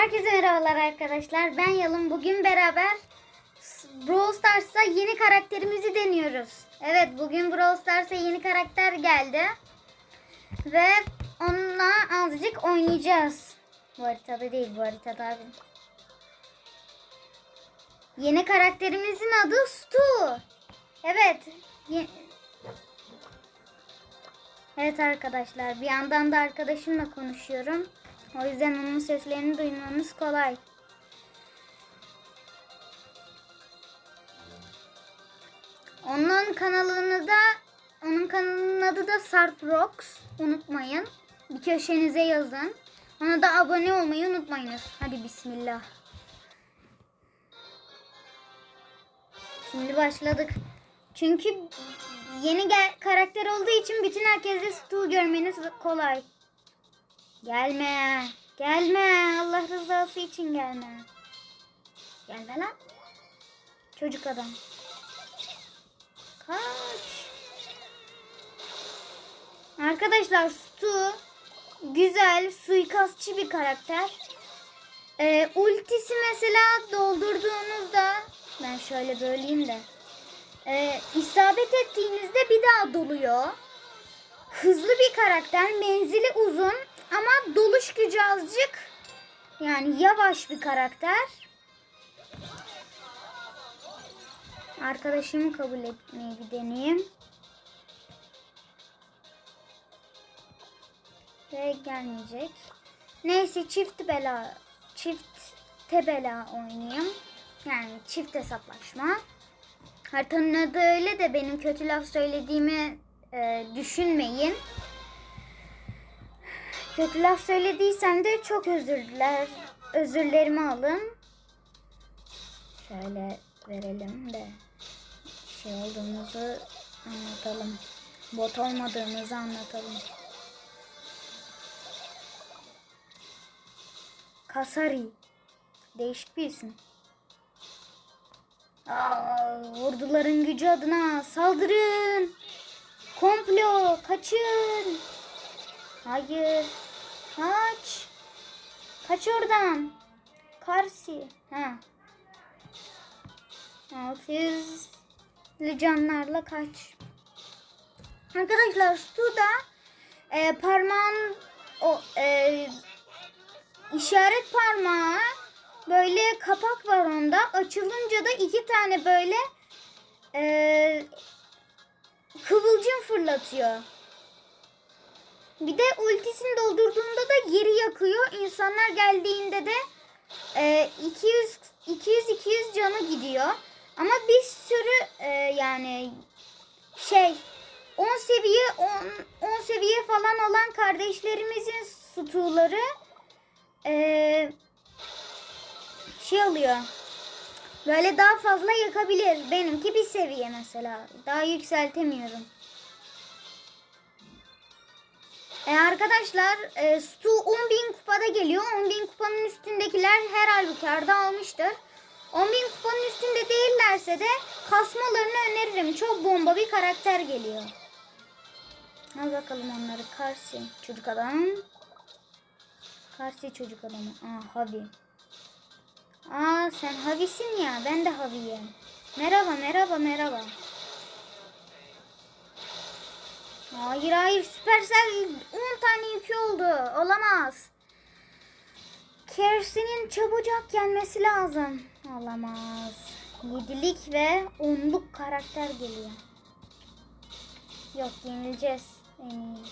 Herkese merhabalar arkadaşlar. Ben Yalın. Bugün beraber Brawl Stars'a yeni karakterimizi deniyoruz. Evet bugün Brawl Stars'a yeni karakter geldi. Ve onunla azıcık oynayacağız. Bu haritada değil bu haritada abi. Yeni karakterimizin adı Stu. Evet. Evet arkadaşlar bir yandan da arkadaşımla konuşuyorum. O yüzden onun seslerini duymanız kolay. Onun kanalını da onun kanalının adı da Sarp Rocks. Unutmayın. Bir köşenize yazın. Ona da abone olmayı unutmayınız. Hadi bismillah. Şimdi başladık. Çünkü yeni gel karakter olduğu için bütün herkese Stu görmeniz kolay. Gelme. Gelme. Allah rızası için gelme. Gelme lan. Çocuk adam. Kaç. Arkadaşlar Stu güzel, suikastçı bir karakter. Ee, ultisi mesela doldurduğunuzda ben şöyle böleyim de ee, isabet ettiğinizde bir daha doluyor. Hızlı bir karakter, menzili uzun ama doluş gücü azıcık yani yavaş bir karakter. Arkadaşımı kabul etmeyi bir deneyeyim. Ve gelmeyecek. Neyse çift bela çift tebela oynayayım. Yani çift hesaplaşma. Haritanın adı öyle de benim kötü laf söylediğimi e, düşünmeyin. Kötü laf söylediysem de çok özür diler. Özürlerimi alın. Şöyle verelim de şey olduğumuzu anlatalım. Bot olmadığımızı anlatalım. Kasari. Değişik bir isim. Aa, orduların gücü adına saldırın. Komplo kaçın. Hayır. Kaç. Kaç oradan. Karsi. Ha. 600 canlarla kaç. Arkadaşlar Stu'da e, parmağın o e, işaret parmağı böyle kapak var onda. Açılınca da iki tane böyle e, kıvılcım fırlatıyor. Bir de ultisini doldurduğunda da yeri yakıyor. İnsanlar geldiğinde de e, 200 200 200 canı gidiyor. Ama bir sürü e, yani şey 10 seviye 10, 10 seviye falan olan kardeşlerimizin sütuları e, şey oluyor. Böyle daha fazla yakabilir. Benimki bir seviye mesela. Daha yükseltemiyorum. E arkadaşlar e, Stu 10.000 kupada geliyor. 10.000 kupanın üstündekiler her halükarda almıştır. 10.000 kupanın üstünde değillerse de kasmalarını öneririm. Çok bomba bir karakter geliyor. Al bakalım onları. Karsi çocuk adam. Karsi çocuk adamı. Aa Havi. Aa sen Havi'sin ya. Ben de Havi'yim. Merhaba merhaba merhaba. Hayır hayır Supercell 10 tane yükü oldu. Olamaz. Kersi'nin çabucak gelmesi lazım. Olamaz. Yedilik ve onluk karakter geliyor. Yok yenileceğiz. En iyi.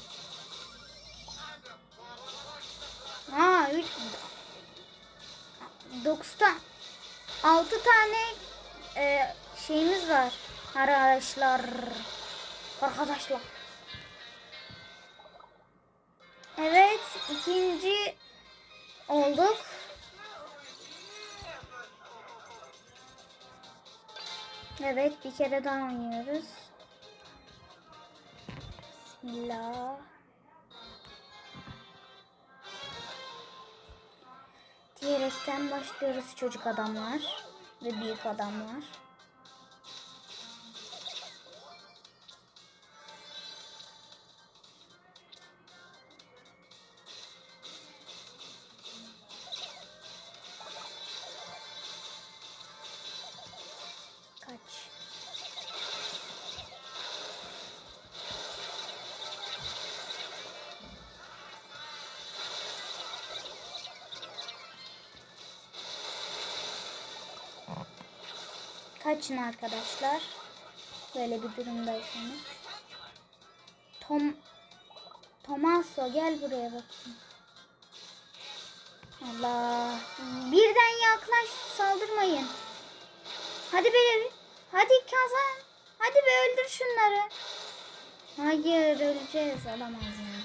Aa 3 9'ta 6 tane e, şeyimiz var. Arkadaşlar. Arkadaşlar. Evet, ikinci olduk. Evet, bir kere daha oynuyoruz. Bismillah. Diyerekten başlıyoruz çocuk adamlar ve büyük adamlar. Kaçın arkadaşlar. Böyle bir durumdaysanız. Tom Tomaso gel buraya bakayım. Allah. Birden yaklaş saldırmayın. Hadi be. Hadi kazan. Hadi be öldür şunları. Hayır öleceğiz. Alamaz ya.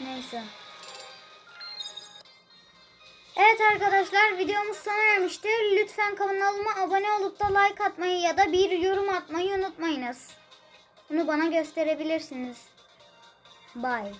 Neyse. Evet arkadaşlar videomuz sona ermiştir. Lütfen kanalıma abone olup da like atmayı ya da bir yorum atmayı unutmayınız. Bunu bana gösterebilirsiniz. Bye.